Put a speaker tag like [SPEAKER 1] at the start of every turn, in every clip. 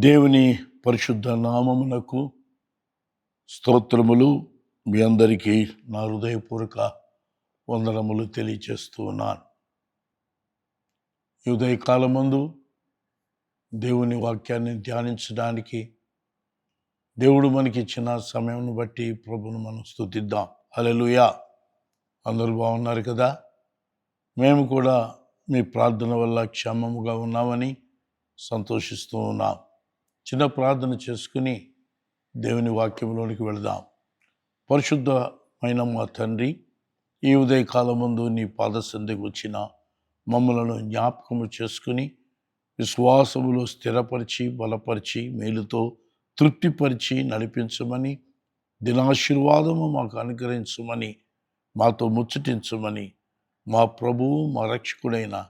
[SPEAKER 1] దేవుని పరిశుద్ధ నామమునకు స్తోత్రములు మీ అందరికీ నా హృదయపూర్వక వందనములు తెలియచేస్తూ ఉన్నాను. ఈ ఉదయకాలమందు దేవుని వాక్యాన్ని ధ్యానించడానికి దేవుడు మనకి ఇచ్చిన సమయంను బట్టి ప్రభును మనం స్థుతిద్దాం హల్లెలూయా! అందరూ బాగున్నారు కదా? మేము కూడా మీ ప్రార్థన వల్ల క్షేమముగా ఉన్నామని సంతోషిస్తూ ఉన్నాం. చిన్న ప్రార్థన చేసుకుని దేవుని వాక్యంలోనికి వెళదాం. పరిశుద్ధమైన మా తండ్రి ఈ ఉదయకాలం ముందు నీ పాద సంధికి వచ్చిన మమ్మలను జ్ఞాపకము చేసుకుని విశ్వాసములో స్థిరపరిచి బలపరిచి మేలుతో తృప్తిపరిచి నడిపించమని దినాశీర్వాదము మాకు అనుగ్రహించమని మాతో ముచ్చటించమని మా ప్రభువు మా రక్షకుడైన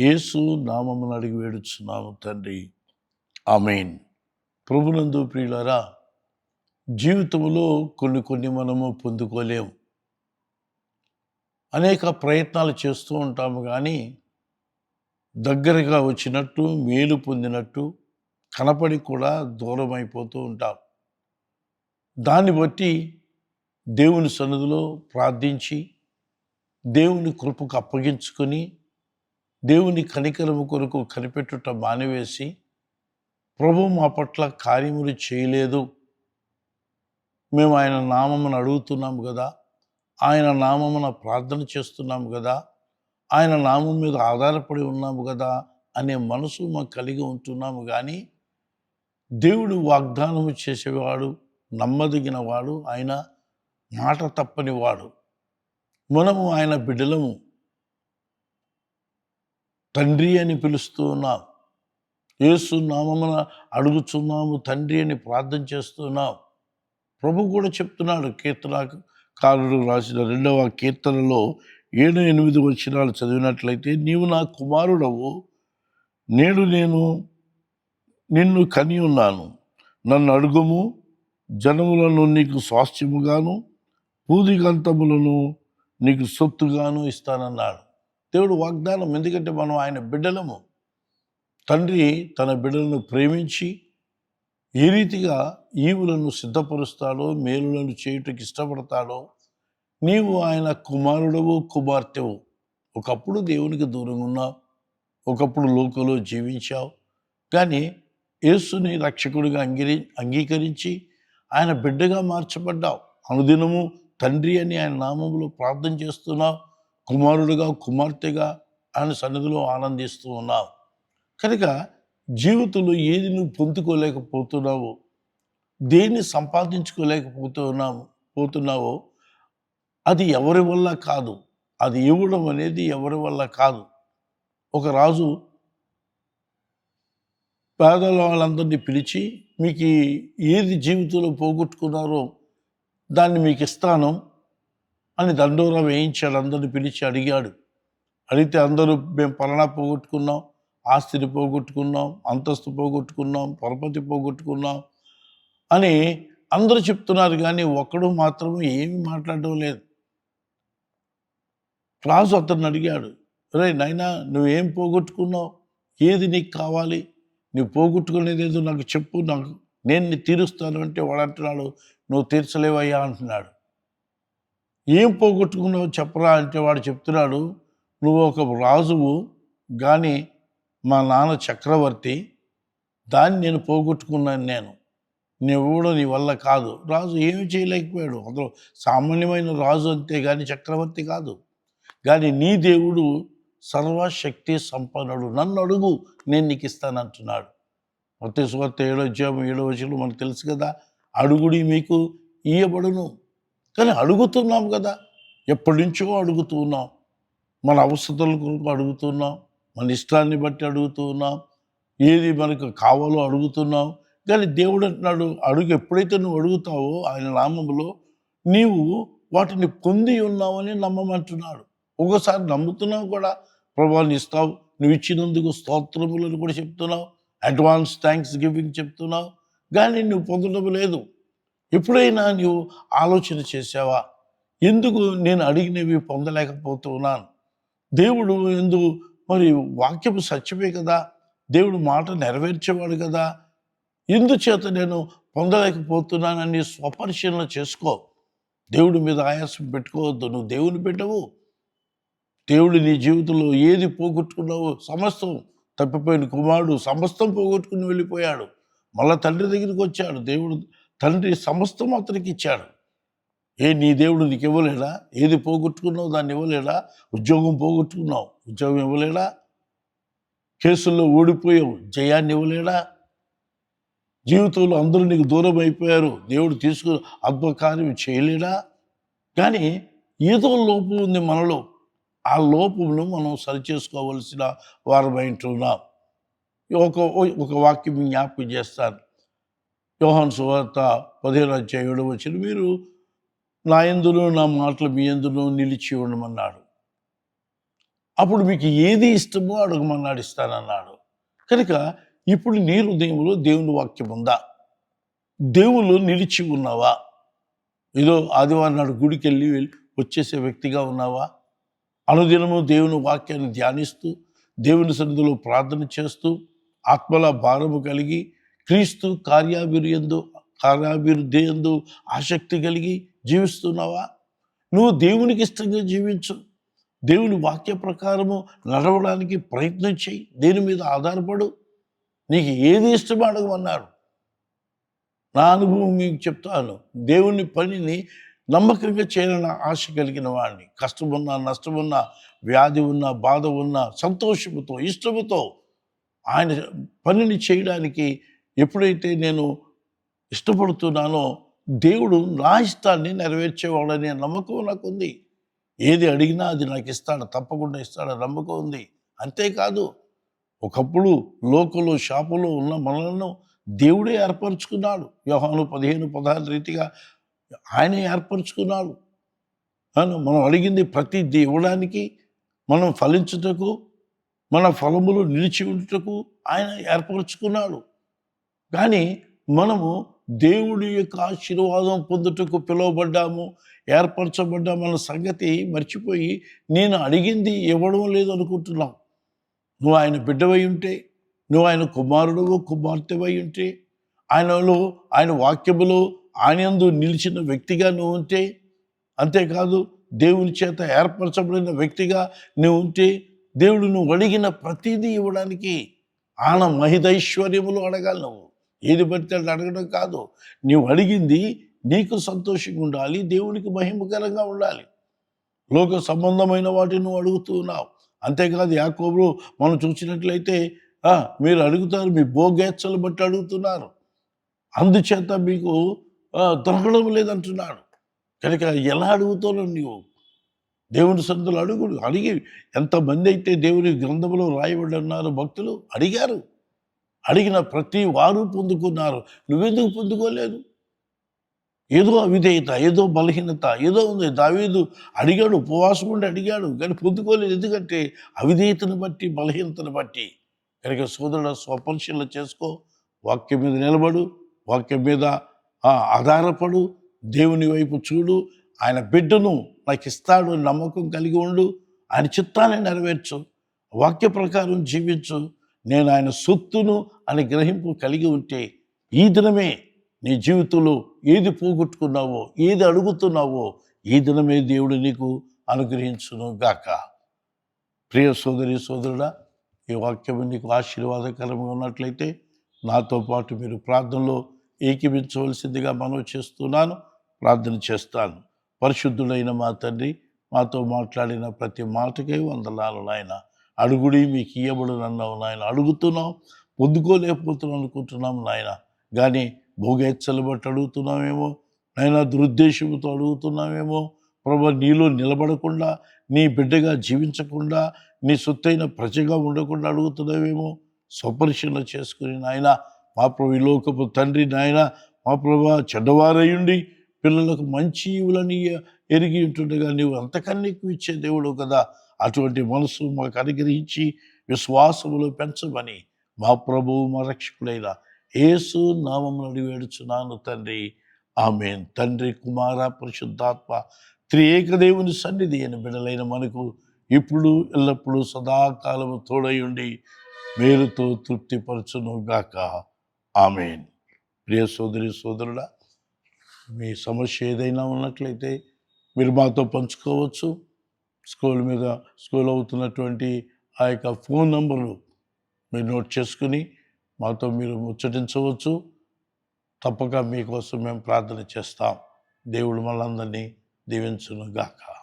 [SPEAKER 1] యేసు నామమును అడిగి వేడుచున్నాము తండ్రి. ఆమెన్. ప్రభునందు ప్రియులరా జీవితంలో కొన్ని కొన్ని మనము పొందుకోలేము అనేక ప్రయత్నాలు చేస్తూ ఉంటాము కానీ దగ్గరగా వచ్చినట్టు మేలు పొందినట్టు కనపడి కూడా దూరం అయిపోతూ ఉంటాం. దాన్ని బట్టి దేవుని సన్నిధిలో ప్రార్థించి దేవుని కృపకు అప్పగించుకొని దేవుని కనికరము కొరకు కనిపెట్టుట మానివేసి ప్రభు మా పట్ల కార్యములు చేయలేదు. మేము ఆయన నామమును అడుగుతున్నాము కదా ఆయన నామమున ప్రార్థన చేస్తున్నాము కదా ఆయన నామం మీద ఆధారపడి ఉన్నాము కదా అనే మనసు మాకు కలిగి ఉంటున్నాము కానీ దేవుడు వాగ్దానము చేసేవాడు నమ్మదగిన వాడు ఆయన మాట తప్పని వాడు. మనము ఆయన బిడ్డలము. తండ్రి అని పిలుస్తూ ఉన్నాం. యేసు నామమున అడుగుచున్నాము తండ్రి అని ప్రార్థన చేస్తున్నాం ప్రభు కూడా చెప్తున్నాడు కీర్తన కారుడు రాసిన రెండవ కీర్తనలో ఏడు ఎనిమిది వచ్చినాలు చదివినట్లయితే నీవు నా కుమారుడవు నేడు నేను నిన్ను కని ఉన్నాను. నన్ను అడుగుము జనములను నీకు స్వాస్థ్యముగాను పూదిగంతములను నీకు సొత్తుగాను ఇస్తానన్నాడు. దేవుడు వాగ్దానం ఎందుకంటే మనం ఆయన బిడ్డలము. తండ్రి తన బిడ్డలను ప్రేమించి ఏ రీతిగా ఈవులను సిద్ధపరుస్తాడో మేలులను చేయుటకు ఇష్టపడతాడో నీవు ఆయన కుమారుడవు కుమార్తెవు ఒకప్పుడు దేవునికి దూరంగా ఉన్నావు ఒకప్పుడు లోకంలో జీవించావు. కానీ యేసుని రక్షకుడిగా అంగీ అంగీకరించి ఆయన బిడ్డగా మార్చబడ్డావు. అనుదినము తండ్రి అని ఆయన నామములో ప్రార్థన చేస్తున్నావు కుమారుడుగా కుమార్తెగా ఆయన సన్నిధిలో ఆనందిస్తూ ఉన్నావు. కనుక జీవితంలో ఏది నువ్వు పొందుకోలేకపోతున్నావో దేన్ని సంపాదించుకోలేకపోతున్నావు పోతున్నావో అది ఎవరి వల్ల కాదు. అది ఇవ్వడం అనేది ఎవరి వల్ల కాదు. ఒక రాజు పేదల వాళ్ళందరినీ పిలిచి మీకు ఏది జీవితంలో పోగొట్టుకున్నారో దాన్ని మీకు ఇస్తాను అని దండోరా వేయించాడు. అందరిని పిలిచి అడిగాడు. అడిగితే అందరూ మేము పలానా పోగొట్టుకున్నాం ఆస్తిని పోగొట్టుకున్నాం అంతస్తు పోగొట్టుకున్నాం పరపతి పోగొట్టుకున్నాం అని అందరూ చెప్తున్నారు కానీ ఒక్కడు మాత్రం ఏమీ మాట్లాడడం లేదు. రాజు అతను అడిగాడు రే నైనా నువ్వేం పోగొట్టుకున్నావు? ఏది నీకు కావాలి? నువ్వు పోగొట్టుకునేది ఏదో నాకు చెప్పు నాకు నేను నీ తీరుస్తాను అంటే వాడు అంటున్నాడు నువ్వు తీర్చలేవయ్యా అంటున్నాడు. ఏం పోగొట్టుకున్నావు చెప్పరా అంటే వాడు చెప్తున్నాడు నువ్వు ఒక రాజువు కానీ మా నాన్న చక్రవర్తి దాన్ని నేను పోగొట్టుకున్నాను నేను. నువ్వు కూడా నీ వల్ల కాదు. రాజు ఏమి చేయలేకపోయాడు. అందులో సామాన్యమైన రాజు అంతే కానీ చక్రవర్తి కాదు. కానీ నీ దేవుడు సర్వశక్తి సంపన్నుడు. నన్ను అడుగు నేను నీకు ఇస్తానంటున్నాడు మొత్తం సువార్త ఏడో అధ్యాయం ఏడో వచ్చిన మనకు తెలుసు కదా అడుగుడి మీకు ఇయ్యబడును. కానీ అడుగుతున్నాం కదా. ఎప్పటి నుంచో అడుగుతున్నాం మన అవసరతల కొరకు అడుగుతున్నాం మన ఇష్టాన్ని బట్టి అడుగుతూ ఉన్నాం ఏది మనకు కావాలో అడుగుతున్నాం కానీ దేవుడు అంటున్నాడు అడుగు ఎప్పుడైతే నువ్వు అడుగుతావో ఆయన నామంలో నీవు వాటిని పొంది ఉన్నావని నమ్మమంటున్నాడు. ఒకసారి నమ్ముతున్నావు కూడా ప్రభావాన్ని ఇస్తావు నువ్వు ఇచ్చినందుకు స్తోత్రములను కూడా చెప్తున్నావు. అడ్వాన్స్ థ్యాంక్స్ గివింగ్ చెప్తున్నావు. కానీ నువ్వు పొందడం లేదు. ఎప్పుడైనా నువ్వు ఆలోచన చేసావా? ఎందుకు నేను అడిగినవి పొందలేకపోతున్నాను? దేవుడు ఎందుకు మరి వాక్యపు సత్యమే కదా. దేవుడు మాట నెరవేర్చేవాడు కదా. ఇందుచేత నేను పొందలేకపోతున్నానని స్వపరిశీలన చేసుకో. దేవుడి మీద ఆయాసం పెట్టుకోవద్దు. నువ్వు దేవుని పెట్టవు దేవుడు నీ జీవితంలో ఏది పోగొట్టుకున్నావు సమస్తం తప్పిపోయిన కుమారుడు సమస్తం పోగొట్టుకుని వెళ్ళిపోయాడు. మళ్ళా తండ్రి దగ్గరికి వచ్చాడు. దేవుడు తండ్రి సమస్తం అతనికి ఇచ్చాడు. ఏ నీ దేవుడు నీకు ఇవ్వలేడా ఏది పోగొట్టుకున్నావు దాన్ని ఇవ్వలేడా? ఉద్యోగం పోగొట్టుకున్నావు ఉద్యోగం ఇవ్వలేడా? కేసుల్లో ఓడిపోయావు జయాన్ని ఇవ్వలేడా? జీవితంలో అందరూ నీకు దూరం అయిపోయారు దేవుడు తీసుకుని అద్భుతకార్యం చేయలేడా? కానీ ఏదో లోపం ఉంది మనలో. ఆ లోపమును మనం సరిచేసుకోవలసిన వారమై ఉంటున్నాం. ఒక ఒక వాక్యం జ్ఞాపకం చేస్తాను. యోహాన్ సువార్త పదిహేను అధ్యాయం వచ్చిన మీరు నా ఎందును నా మాటలు మీ ఎందును నిలిచి ఉండమన్నాడు. అప్పుడు మీకు ఏది ఇష్టమో అడగమన్నాడు ఇస్తానన్నాడు. కనుక ఇప్పుడు నీ హృదయంలో దేవుని వాక్యం ఉందా? దేవుళ్ళు నిలిచి ఉన్నావా? ఏదో ఆదివారం నాడు గుడికి వెళ్ళి వెళ్ళి వచ్చేసే వ్యక్తిగా ఉన్నావా? అనుదినము దేవుని వాక్యాన్ని ధ్యానిస్తూ దేవుని సన్నిధిలో ప్రార్థన చేస్తూ ఆత్మల భారము కలిగి క్రీస్తు కార్యాభివృద్ధి కార్యాభివృద్ధి ఎందు ఆసక్తి కలిగి జీవిస్తున్నావా? నువ్వు దేవునికి ఇష్టంగా జీవించు. దేవుని వాక్య ప్రకారము నడవడానికి ప్రయత్నం చేయి. దేని మీద ఆధారపడు? నీకు ఏది ఇష్టమో అడగమన్నాడు నా అనుభవం మీకు చెప్తాను. దేవుని పనిని నమ్మకంగా చేయాలన్న ఆశ కలిగిన వాడిని. కష్టమున్నా నష్టమున్నా వ్యాధి ఉన్నా బాధ ఉన్నా సంతోషముతో ఇష్టముతో ఆయన పనిని చేయడానికి ఎప్పుడైతే నేను ఇష్టపడుతున్నానో దేవుడు నా ఇష్టాన్ని నెరవేర్చేవాడనే నమ్మకం నాకు ఉంది ఏది అడిగినా అది నాకు ఇస్తాడు తప్పకుండా ఇస్తాడు నమ్మకం ఉంది. అంతేకాదు ఒకప్పుడు లోకంలో షాపులో ఉన్న మనలను దేవుడే ఏర్పరచుకున్నాడు. వ్యవహాను పదిహేను పదహారు రీతిగా ఆయనే ఏర్పరచుకున్నాడు. మనం అడిగింది ప్రతి ఇవ్వడానికి మనం ఫలించుటకు మన ఫలములు నిలిచి ఉంటుటకు ఆయన ఏర్పరచుకున్నాడు. కానీ మనము దేవుడి యొక్క ఆశీర్వాదం పొందుటకు పిలువబడ్డాము ఏర్పరచబడ్డామన్న సంగతి మర్చిపోయి నేను అడిగింది ఇవ్వడం లేదు అనుకుంటున్నాం నువ్వు ఆయన బిడ్డవై ఉంటే నువ్వు ఆయన కుమారుడు కుమార్తెవై ఉంటే ఆయనలో ఆయన వాక్యములో ఆయనందు నిలిచిన వ్యక్తిగా నువ్వు ఉంటే అంతేకాదు దేవుని చేత ఏర్పరచబడిన వ్యక్తిగా నువ్వు ఉంటే దేవుడు నువ్వు అడిగిన ప్రతిదీ ఇవ్వడానికి ఆన మహిదైశ్వర్యములు అడగాలి నువ్వు. ఏది పడితే అడగడం కాదు. నువ్వు అడిగింది నీకు సంతోషంగా ఉండాలి దేవునికి మహిమకరంగా ఉండాలి. లోక సంబంధమైన వాటిని నువ్వు అడుగుతూ ఉన్నావు. అంతేకాదు యాకోబులు మనం చూసినట్లయితే మీరు అడుగుతారు మీ భోగేచ్చలు బట్టి అడుగుతున్నారు. అందుచేత మీకు దొరకడం లేదంటున్నాడు. కనుక ఎలా అడుగుతున్నావు నీవు? దేవుని సందులు అడుగుడు అడిగి. ఎంతమంది అయితే దేవుని గ్రంథంలో రాయబడి ఉన్నారు భక్తులు అడిగారు. అడిగిన ప్రతి వారు పొందుకున్నారు. నువ్వెందుకు పొందుకోలేదు? ఏదో అవిధేయత ఏదో బలహీనత ఏదో ఉంది. దావీదు అడిగాడు ఉపవాసం ఉండి అడిగాడు కానీ పొందుకోలేదు. ఎందుకంటే అవిధేయతను బట్టి బలహీనతను బట్టి. కనుక సోదరుడు స్వపరిశీలన చేసుకో. వాక్యం మీద నిలబడు. వాక్యం మీద ఆధారపడు. దేవుని వైపు చూడు. ఆయన బిడ్డను నాకు ఇస్తాడు నమ్మకం కలిగి ఉండు. ఆయన చిత్తాన్ని నెరవేర్చు. వాక్య ప్రకారం జీవించు. నేను ఆయన సొత్తును అని గ్రహింపు కలిగి ఉంటే ఈ దినమే నీ జీవితంలో ఏది పోగొట్టుకున్నావో ఏది అడుగుతున్నావో ఈ దినమే దేవుడు నీకు అనుగ్రహించును గాక. ప్రియ సోదరి సోదరుడా ఈ వాక్యం నీకు ఆశీర్వాదకరంగా ఉన్నట్లయితే నాతో పాటు మీరు ప్రార్థనలో ఏకీపించవలసిందిగా మనవి చేస్తున్నాను ప్రార్థన చేస్తాను. పరిశుద్ధుడైన మా తండ్రి మాతో మాట్లాడిన ప్రతి మాటకే వందలాలు నాయన. అడుగుడి మీకు ఇయ్యబడునన్నావు నాయన. అడుగుతున్నాం పొందుకోలేకపోతున్నాం అనుకుంటున్నాం నాయన. కానీ భోగేచ్చలు బట్టి అడుగుతున్నామేమో నాయన దురుద్దేశంతో అడుగుతున్నామేమో ప్రభా నీలో నిలబడకుండా నీ బిడ్డగా జీవించకుండా నీ సొత్తైన ప్రజగా ఉండకుండా అడుగుతున్నావేమో? స్వపరిశీలన చేసుకుని నాయన మా ప్రభు ఈ లోకపు తండ్రి నాయన మా ప్రభా చెడ్డవారయ్యుండి పిల్లలకు మంచి ఇవులని ఎరిగి ఉంటుండగా నీవు అంతకన్నా ఎక్కువ ఇచ్చే దేవుడు కదా. అటువంటి మనసు మాకు అనుగ్రహించి విశ్వాసములు పెంచమని మా ప్రభువు మా రక్షకుడైన యేసు నామమును అడివేడుచున్నాను తండ్రి. ఆమె తండ్రి కుమార పరిశుద్ధాత్మ త్రియేక దేవుని సన్నిధి అని బిడలైన మనకు ఇప్పుడు ఎల్లప్పుడూ సదాకాలము తోడై ఉండి మేలుతో తృప్తిపరచునుగాక ఆమెన్. ప్రియ సోదరి సోదరుడా మీ సమస్య ఏదైనా ఉన్నట్లయితే మీరు మాతో పంచుకోవచ్చు. స్కూల్ మీద స్కూల్ అవుతున్నటువంటి ఆ యొక్క ఫోన్ నంబర్లు మీరు నోట్ చేసుకుని మాతో మీరు ముచ్చటించవచ్చు. తప్పక మీకోసం మేము ప్రార్థన చేస్తాం. దేవుడు మనందరినీ దీవించును గాక